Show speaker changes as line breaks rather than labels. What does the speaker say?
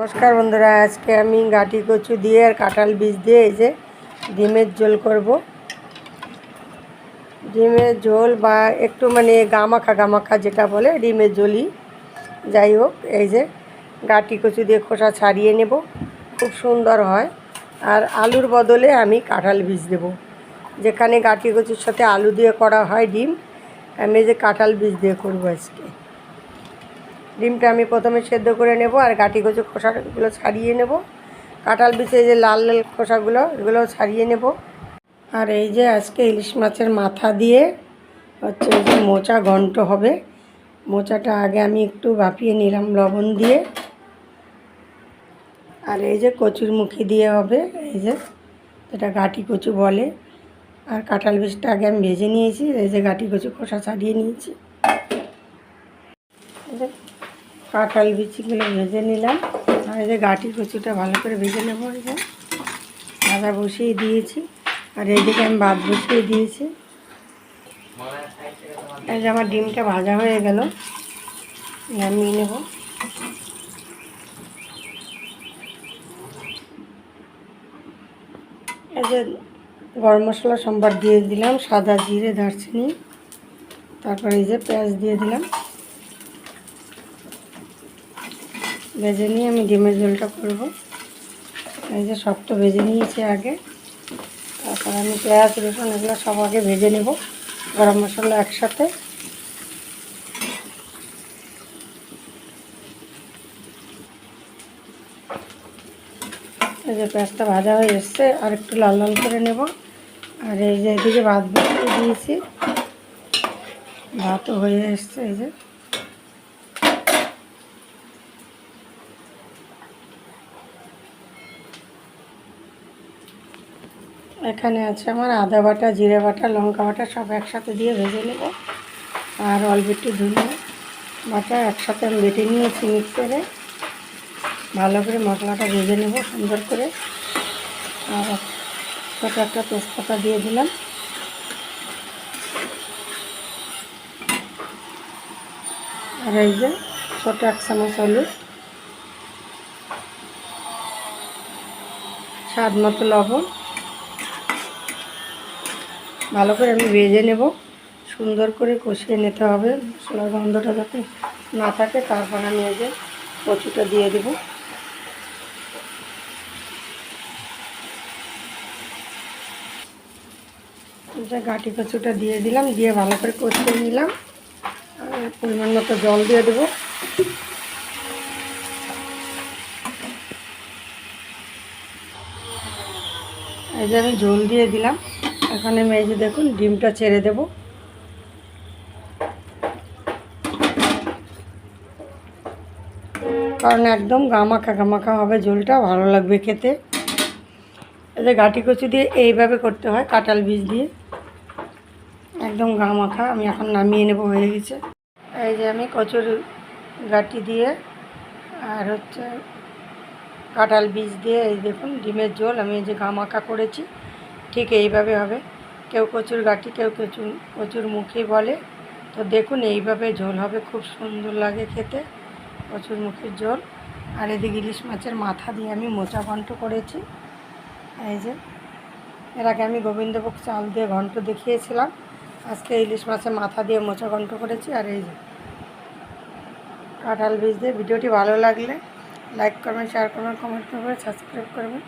নমস্কার বন্ধুরা, আজকে আমি গাটি কচু দিয়ে আর কাঁঠাল বীজ দিয়ে এই যে ডিমের ঝোল করব। ডিমের ঝোল বা একটু মানে গামাখা গামাখা যেটা বলে, ডিমের ঝোলই। যাই হোক, এই যে গাটি কচু দিয়ে খোসা ছাড়িয়ে নেব, খুব সুন্দর হয়। আর আলুর বদলে আমি কাঁঠাল বীজ দেব। যেখানে গাটি কচুর সাথে আলু দিয়ে করা হয় ডিম, আমি যে কাঁঠাল বীজ দিয়ে করব আজকে। ডিমটা আমি প্রথমে সেদ্ধ করে নেব আর গাঁটি কচু খোসাগুলো ছাড়িয়ে নেব। কাঁঠাল বিচে যে লাল লাল খোসাগুলো, এগুলো ছাড়িয়ে নেব। আর এই যে আজকে ইলিশ মাছের মাথা দিয়ে হচ্ছে যে মোচা ঘন্ট হবে। মোচাটা আগে আমি একটু ভাপিয়ে নিলাম লবণ দিয়ে। আর এই যে কচুর মুখি দিয়ে হবে, এই যে যেটা গাঁটি কচু বলে। আর কাঁঠাল বীজটা আগে আমি ভেজে নিয়েছি, এই যে গাটি কচু খোসা ছাড়িয়ে নিয়েছি। কাঁঠাল বিচিগুলো ভেজে নিলাম। আর এই যে গাটি কচুটা ভালো করে ভেজে নেব এই যে। ভাজা বসিয়ে দিয়েছি। আর এইদিকে আমি ভাত বসিয়ে দিয়েছি। এই যে আমার ডিমটা ভাজা হয়ে গেল। নামিয়ে নেব। এই যে গরম মশলা, সম্বার দিয়ে দিলাম, সাদা জিরে, দারচিনি, তারপরে এই যে পেঁয়াজ দিয়ে দিলাম। ভেজে নিয়ে আমি ডিমের ঝোলটা করব। এই যে শক্ত ভেজে নিয়েছি আগে। তারপর আমি পেঁয়াজ, রসুন এগুলো সব আগে ভেজে নেব গরম মশলা একসাথে। এই যে পেঁয়াজটা ভাজা হয়ে এসছে, আর একটু লাল লাল করে নেব। আর এই যে এদিকে ভাত দিয়েছি। ভাতও হয়ে এসছে এই যে। এখানে আছে আমার আদা বাটা, জিরে বাটা, লঙ্কা বাটা, সব একসাথে দিয়ে ভেজে নেব। আর অল্প একটু ধুয়ে বাটা একসাথে আমি বেটে নিয়েছি মিক্সারে। ভালো করে মশলাটা ভেজে নেব সুন্দর করে। আর ছোটো একটা তেজপাতা দিয়ে দিলাম। আর এই যে ছোটো এক চামচ হলুদ। স্বাদ মতো লবণ। ভালো করে আমি ভেজে নেব। সুন্দর করে কষিয়ে নিতে হবে মশলার গন্ধটা যাতে না থাকে, তারপর আমি এই যে কচুটা দিয়ে দেব। গাটি কচুটা দিয়ে দিলাম, দিয়ে ভালো করে কষিয়ে নিলাম। পরিমাণ মতো জল দিয়ে দেবো। এই যে আমি ঝোল দিয়ে দিলাম। এখানে আমি এই যে দেখুন, ডিমটা ছেড়ে দেব। কারণ একদম গামাখা গামাখা হবে ঝোলটা, ভালো লাগবে খেতে। যে গাটি কচু দিয়ে এইভাবে করতে হয়, কাঁঠাল বীজ দিয়ে। একদম গামাখা, আমি এখন নামিয়ে নেব হয়ে গেছে। এই যে আমি কচুর গাটি দিয়ে, আর হচ্ছে কাঁঠাল বীজ দিয়ে, এই দেখুন, ডিমের ঝোল আমি এই যে গামাখা করেছি। ঠিক এইভাবে হবে। কেউ কচুর গাঠি, কেউ কচুর কচুর মুখি বলে। তো দেখুন, এইভাবে ঝোল হবে, খুব সুন্দর লাগে খেতে, কচুর মুখির ঝোল। আর এদিকে ইলিশ মাছের মাথা দিয়ে আমি মোচা ঘন্ট করেছি। এই যে, এর আগে আমি গোবিন্দভোগ চাল দিয়ে ঘন্ট দেখিয়েছিলাম। আজকে ইলিশ মাছের মাথা দিয়ে মোচা ঘন্ট করেছি। আর এই যে, কাঁঠাল বীজ দিয়ে ভিডিওটি ভালো লাগলে লাইক করবেন, শেয়ার করবেন, কমেন্ট করবেন, সাবস্ক্রাইব করবেন।